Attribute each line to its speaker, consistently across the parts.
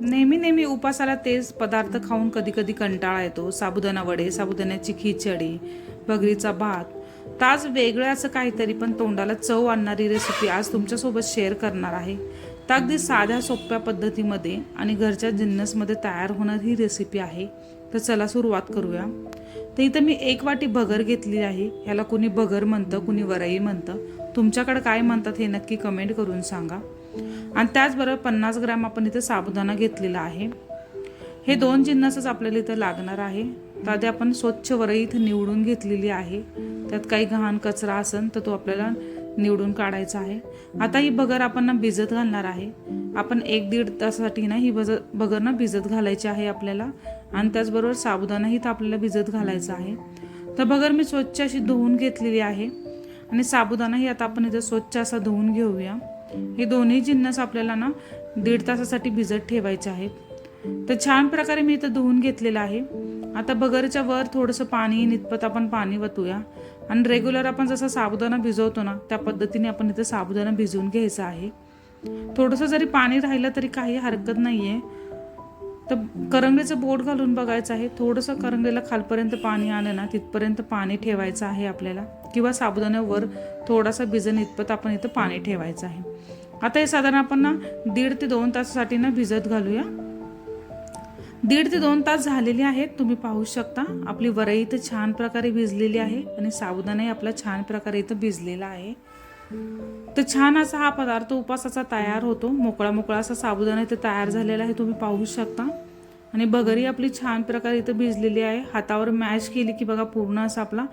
Speaker 1: नेहमी नेहमी उपासाला तेच पदार्थ खाऊन कधी कधी कंटाळा येतो. साबुदाणा वडे साबुदाण्याची खिचडी बगरीचा भात. ताज वेगळं असं काहीतरी पण तोंडाला चव आणणारी रेसिपी आज तुमच्यासोबत शेअर करणार आहे. तर अगदी साध्या सोप्या पद्धतीमध्ये आणि घरच्या जिन्नसमध्ये तयार होणारी ही रेसिपी आहे. तर चला सुरुवात करूया. तर इथं मी एक वाटी भगर घेतली आहे. ह्याला कुणी भगर म्हणतं कुणी वरई म्हणतं. तुमच्याकडं काय म्हणतात हे नक्की कमेंट करून सांगा. आणि त्याचबरोबर पन्नास ग्रॅम आपण इथं साबुदाणा घेतलेला आहे. हे दोन जिन्नसच आपल्याला इथं लागणार आहे. तर आधी आपण स्वच्छ वरई इथं निवडून घेतलेली आहे. त्यात काही घाण कचरा असेल तर तो आपल्याला निवडून काढायचा आहे. आता ही बगर आपण ना भिजत घालणार आहे. आपण एक दीड तासासाठी ना ही बज बगर ना भिजत घालायची आहे आपल्याला. आणि त्याचबरोबर साबुदाणाही तर आपल्याला भिजत घालायचा आहे. तर बगर मी स्वच्छ अशी धुवून घेतलेली आहे. आणि साबुदाणाही आता आपण इथं स्वच्छ असा धुवून घेऊया. हे दोन्ही जिन्नस आपल्याला ना दीड तासासाठी भिजत ठेवायचे आहेत. तर छान प्रकारे मी इथं धुवून घेतलेलं आहे. आता बगरच्या वर थोडंसं पाणी नितपत आपण पाणी वतूया. आणि रेग्युलर आपण जसं साबुदाणा भिजवतो ना त्या पद्धतीने आपण इथं साबुदाणा भिजवून घ्यायचा आहे. थोडंसं जरी पाणी राहिलं तरी काही हरकत नाही आहे तर करंगेचं बोट घालून बघायचं आहे. थोडंसं करंगेला खालपर्यंत पाणी आलं ना तिथपर्यंत पाणी ठेवायचं आहे आपल्याला. किंवा साबुदाण्यावर थोडासा भिजन इतपत आपण इथं पाणी ठेवायचं आहे. आता हे साधारण आपण ना दीड ते दोन तासासाठी ना भिजत घालूया. दीड ते दोन तास झालेले आहेत तुम्ही पाहू शकता. आपली वरई इथं छान प्रकारे भिजलेली आहे आणि साबुदाणाही आपला छान प्रकारे इथं भिजलेला आहे. तर छान असा हा पदार्थ उपासाचा तयार होतो. मोकळा मोकळा असा साबुदाणा इथं तयार झालेला आहे तुम्ही पाहू शकता. आणि बगरी आपली छान प्रकारे इथं भिजलेली आहे. हातावर मॅश केली की बघा पूर्ण असा आपला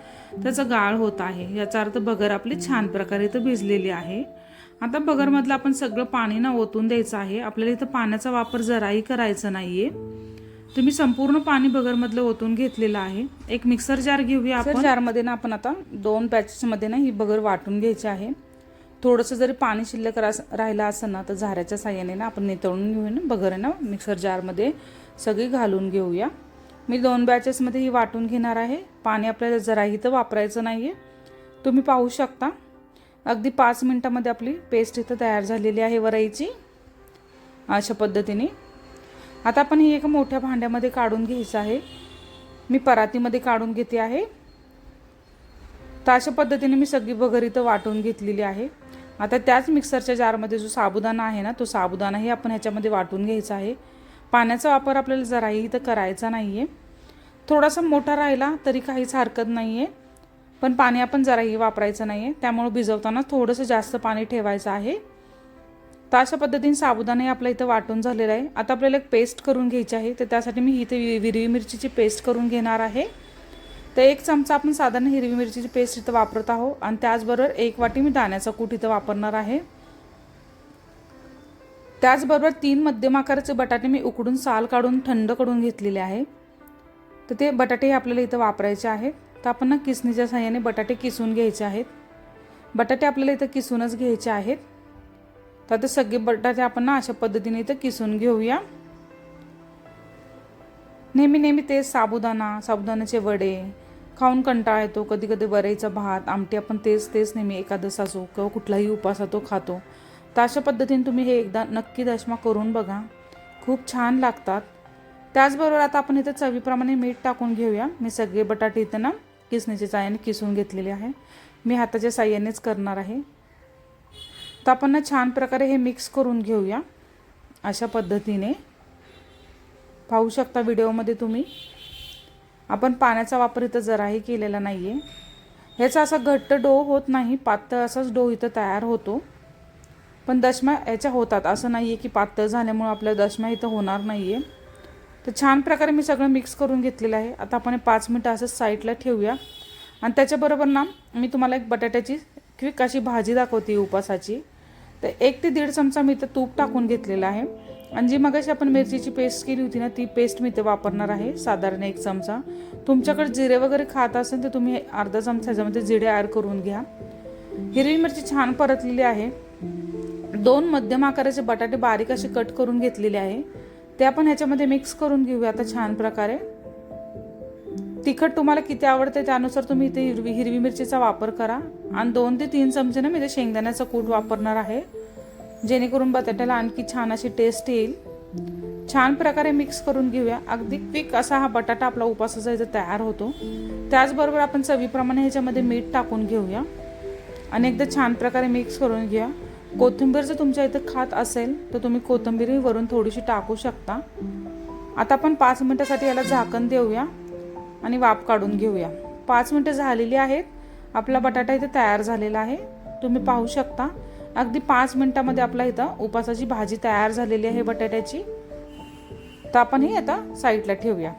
Speaker 1: त्याचा गाळ होत आहे. याचा अर्थ बगर आपली छान प्रकारे इथं भिजलेली आहे. आता बगरमधलं आपण सगळं पाणी ना ओतून द्यायचं आहे. आपल्याला इथं पाण्याचा वापर जराही करायचा नाहीये. तुम्ही संपूर्ण पाणी बगरमधलं ओतून घेतलेलं आहे. एक मिक्सर जार घेऊया आपण. जारमध्ये ना आपण आता दोन पॅचेसमध्ये ना ही बगर वाटून घ्यायची आहे. थोडंसं जरी पाणी शिल्लक राहिलं असं ना तर झाऱ्याच्या साह्याने ना आपण नितळून घेऊया ना बगर आहे ना मिक्सर जारमध्ये सगळी घालून घेऊया. मी दोन बॅचेसमध्ये ही वाटून घेणार आहे. पाणी आपल्याला जराही तर वापरायचं नाही आहे तुम्ही पाहू शकता. अगदी पाच मिनटामध्ये आपली पेस्ट इथं तयार झालेली आहे वरईची अशा पद्धतीने. आता आपण ही एका मोठ्या भांड्यामध्ये काढून घ्यायचं आहे. मी परातीमध्ये काढून घेते आहे. तर अशा पद्धतीने मी सगळी बगर इथं वाटून घेतलेली आहे. आता त्याच मिक्सरच्या जारमध्ये जो साबुदाणा आहे ना तो साबुदाणाही आपण ह्याच्यामध्ये वाटून घ्यायचा आहे. पाण्याचा वापर आपल्याला जराही इथं करायचा नाही आहे थोडासा मोठा राहिला तरी काहीच हरकत नाही आहे पण पाणी आपण जराही वापरायचं नाही आहे त्यामुळे भिजवताना थोडंसं जास्त पाणी ठेवायचं आहे. तर अशा पद्धतीने साबुदाणे आपल्या इथं वाटून झालेलं आहे. आता आपल्याला एक पेस्ट करून घ्यायची आहे. तर त्यासाठी मी इथे वि- हिरवी मिरचीची पेस्ट करून घेणार आहे. तर एक चमचा आपण साधारण हिरवी मिरचीची पेस्ट इथं वापरत आहोत. आणि त्याचबरोबर एक वाटी मी दाण्याचा कूट इथं वापरणार आहे. त्याचबरोबर तीन मध्यम आकाराचे बटाटे मी उकडून साल काढून थंड करून घेतलेले आहे. तर ते बटाटे आपल्याला इथं वापरायचे आहेत. तर आपण ना किसणीच्या साह्याने बटाटे किसून घ्यायचे आहेत. बटाटे आपल्याला इथं किसूनच घ्यायचे आहेत. तर आता सगळे बटाटे आपण ना अशा पद्धतीने इथं किसून घेऊया. नेहमी नेहमी तेच साबुदाणा साबुदाण्याचे वडे खाऊन कंटाळा येतो. कधी कधी वरईचा भात आमटी आपण तेच तेच नेहमी एकादस असो किंवा कुठलाही उपास तो खातो. तर अशा पद्धतीने तुम्ही हे एकदा नक्की दशमा करून बघा. खूप छान लागतात. त्याचबरोबर आता आपण इथं चवीप्रमाणे मीठ टाकून घेऊया. मी सगळे बटाटे इथं ना किसणीच्या साह्याने किसून घेतलेली आहे. मी हाताच्या साह्यानेच करणार आहे. तर आपण ना छान प्रकारे हे मिक्स करून घेऊया. अशा पद्धतीने. पाहू शकता व्हिडिओमध्ये तुम्ही. आपण पाण्याचा वापर इथं जराही केलेला नाही आहे ह्याचा असा घट्ट डो होत नाही. पातळ असाच डो इथं तयार होतो. पण दशम्या याच्या होतात. असं नाही आहे की पातळ झाल्यामुळं आपल्या दशम्या इथं होणार नाही आहे तर छान प्रकारे मी सगळं मिक्स करून घेतलेलं आहे. आता आपण पाच मिनटं असं साईडला ठेवूया. आणि त्याच्याबरोबर ना मी तुम्हाला एक बटाट्याची क्विक अशी भाजी दाखवते उपासाची. तर एक ते दीड चमचा मी इथं तूप टाकून घेतलेलं आहे. आणि जी मगाशी आपण मिरचीची पेस्ट केली होती ना ती पेस्ट मी इथे वापरणार आहे साधारण एक चमचा. तुमच्याकडे जिरे वगैरे खात असेल तर तुम्ही अर्धा चमचा ह्याच्यामध्ये जिरे ॲड करून घ्या. हिरवी मिरची छान परतलेली आहे. दोन मध्यम आकाराचे बटाटे बारीक असे कट करून घेतलेले आहे. ते आपण ह्याच्यामध्ये मिक्स करून घेऊया आता छान प्रकारे. तिखट तुम्हाला किती आवडते त्यानुसार तुम्ही इथे हिरवी हिरवी मिरचीचा वापर करा. आणि दोन ते तीन चमचे ना मी ते शेंगदाण्याचा कूट वापरणार आहे. जेणेकरून बटाट्याला आणखी छान अशी टेस्ट येईल. छान प्रकारे मिक्स करून घेऊया. अगदी क्विक असा हा बटाटा आपला उपासाचा इथं तयार होतो. त्याचबरोबर आपण चवीप्रमाणे ह्याच्यामध्ये मीठ टाकून घेऊया. आणि एकदा छान प्रकारे मिक्स करून घेऊया. कोथिंबीर जर तुमच्या इथं खात असेल तर तुम्ही कोथिंबीरही वरून थोडीशी टाकू शकता. आता आपण पाच मिनिटासाठी याला झाकण देऊया आणि वाफ काढून घेऊया. पाच मिनिटं झालेली आहेत. आपला बटाटा इथे तयार झालेला आहे. तुम्ही पाहू शकता. अगदी पाच मिनटामध्ये आपला इथं उपासाची भाजी तयार झालेली आहे बटाट्याची. तर आपण हे आता साईडला ठेवूया.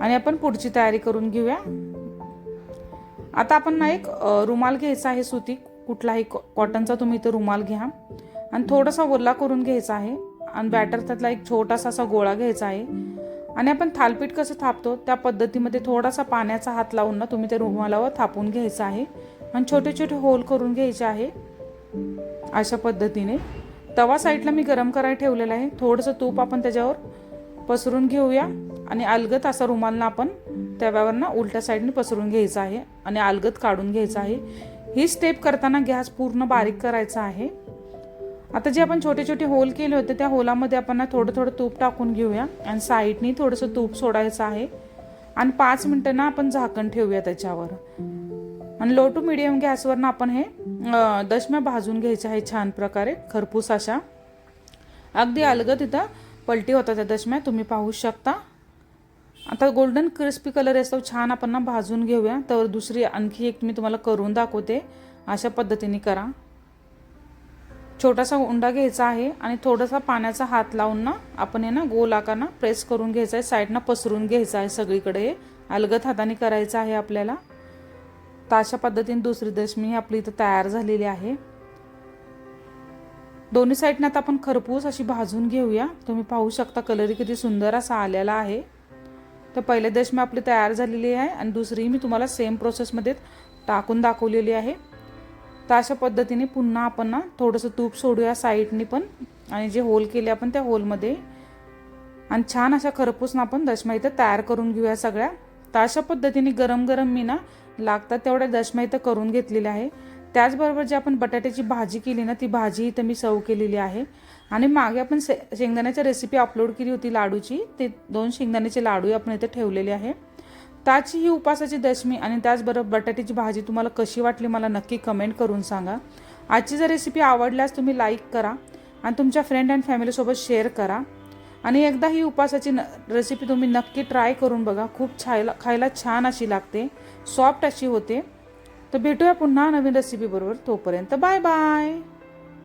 Speaker 1: आणि आपण पुढची तयारी करून घेऊया. आता आपण ना एक रुमाल घ्यायचा आहे सुती. कुठलाही कॉ- कॉटनचा तुम्ही इथं रुमाल घ्या. आणि थोडासा ओला करून घ्यायचा आहे. आणि बॅटर त्यातला एक छोटासा असा गोळा घ्यायचा आहे. आणि आपण थालपीठ कसं थापतो त्या पद्धतीमध्ये थोडासा पाण्याचा हात लावून ना तुम्ही त्या रुमालावर थापून घ्यायचं आहे. आणि छोटे छोटे होल करून घ्यायचे आहे. अशा पद्धतीने. तवा साईडला मी गरम करायला ठेवलेला आहे. थोडंसं तूप आपण त्याच्यावर पसरून घेऊया. आणि अलगत असा रुमालनं आपण तव्यावर ना उलट्या साईडने पसरून घ्यायचा आहे. आणि अलगत काढून घ्यायचा आहे. ही स्टेप करताना गॅस पूर्ण बारीक करायचा आहे. आता जे आपण छोटे छोटे होल केले होते त्या होलामध्ये आपण थोडं थोडं तूप टाकून घेऊया. आणि साईडनी थोडंसं तूप सोडायचं आहे. आणि पाच मिनटं ना आपण झाकण ठेवूया त्याच्यावर. आणि लो टू मिडियम गॅसवर ना आपण हे दशम्या भाजून घ्यायच्या आहे छान प्रकारे. खरपूस अशा. अगदी अलगद तिथं पलटी होता त्या दशम्या तुम्ही पाहू शकता. आता गोल्डन क्रिस्पी कलर असतो छान आपण ना भाजून घेऊया. तर दुसरी आणखी एक मी तुम्हाला करून दाखवते. अशा पद्धतीने करा. छोटासा उंडा घ्यायचा आहे आणि थोडासा पाण्याचा हात लावून ना आपण हे ना गोल आकार ना प्रेस करून घ्यायचा आहे. साईडनं पसरून घ्यायचं आहे सगळीकडे. अलगत हाताने करायचं आहे आपल्याला. तर अशा पद्धतीने दुसरी दशमी आपली इथं तयार झालेली आहे. दोन्ही साईडनं आता आपण खरपूस अशी भाजून घेऊया. तुम्ही पाहू शकता कलर किती सुंदर असा आलेला आहे. तर पहिले दशमी आपली तयार झालेली आहे आणि दुसरी मी तुम्हाला सेम प्रोसेसमध्ये टाकून दाखवलेली आहे. तर अशा पद्धतीने पुन्हा आपण ना थोडंसं तूप सोडूया साईडनी पण आणि जे होल केले आपण त्या होलमध्ये आणि छान अशा खरपूसनं आपण दशमा इथं तयार करून घेऊया सगळ्या. तर अशा पद्धतीने गरम गरम मी ना लागतात तेवढ्या दशमा इथं करून घेतलेल्या आहे. त्याचबरोबर जी आपण बटाट्याची भाजी केली ना ती भाजी इथं मी सर्व केलेली आहे. आणि मागे आपण से शेंगदाण्याची रेसिपी अपलोड केली होती लाडूची ते दोन शेंगदाण्याचे लाडू आपण इथे ठेवलेले आहे. त्याची ही उपासाची दशमी आणि त्याचबरोबर बटाट्याची भाजी तुम्हाला कशी वाटली मला नक्की कमेंट करून सांगा. आजची जर रेसिपी आवडल्यास तुम्ही लाईक करा आणि तुमच्या फ्रेंड अँड फॅमिलीसोबत शेअर करा. आणि एकदा ही उपासाची न रेसिपी तुम्ही नक्की ट्राय करून बघा. खूप छायला खायला छान अशी लागते सॉफ्ट अशी होते. तर भेटूया पुन्हा नवीन रेसिपीबरोबर तोपर्यंत. Bye bye